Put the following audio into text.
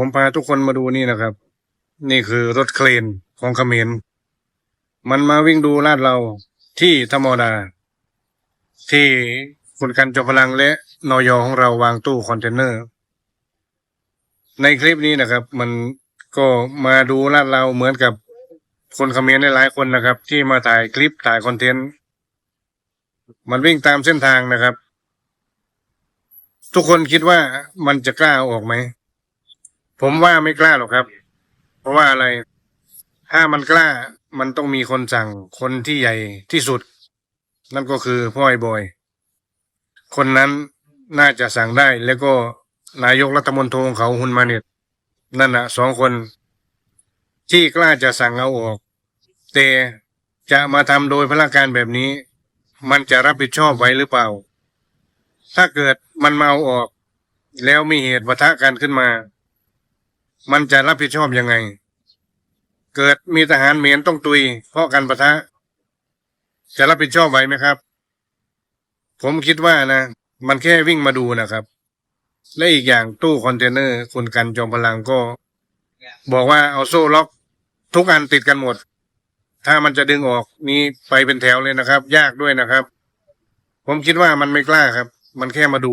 ผมพาทุกคนมาดูนี่นะครับ นี่คือรถเครนของเขมรมันมาวิ่งดูลาดเราที่ธรรมดา ที่คุณกันจอมพลังและนอยของเราวางตู้คอนเทนเนอร์ ในคลิปนี้นะครับ มันก็มาดูลาดเราเหมือนกับคนเขมรหลายคนนะครับ ที่มาถ่ายคลิปถ่ายคอนเทนต์ มันวิ่งตามเส้นทางนะครับ ทุกคนคิดว่ามันจะกล้าออกไหม ผมว่าไม่กล้าหรอกครับ เพราะว่าอะไร ถ้ามันกล้า มันต้องมีคนสั่ง คนที่ใหญ่ที่สุด นั่นก็คือพ่อไอ้บอย คนนั้นน่าจะสั่งได้ แล้วก็นายกรัฐมนตรีของเขาฮุนมาเนตนั่นนะสองคน ที่กล้าจะสั่งเอาออก แต่จะมาทำโดยพละการแบบนี้ มันจะรับผิดชอบไว้หรือเปล่า ถ้าเกิดมันมาเอาออก แล้วมีเหตุปะทะกันขึ้นมา มันจะรับผิดชอบยังไง เกิดมีทหารเมียนต้องตุย เพราะกันปะทะ จะรับผิดชอบไหวไหมครับ ผมคิดว่านะ มันแค่วิ่งมาดูนะครับ และอีกอย่างตู้คอนเทนเนอร์คุณกันจอมพลังก็ บอกว่าเอาโซ่ล็อก ทุกอันติดกันหมด ถ้ามันจะดึงออกนี่ไปเป็นแถวเลยนะครับ ยากด้วยนะครับ ผมคิดว่ามันไม่กล้าครับ มันแค่มาดู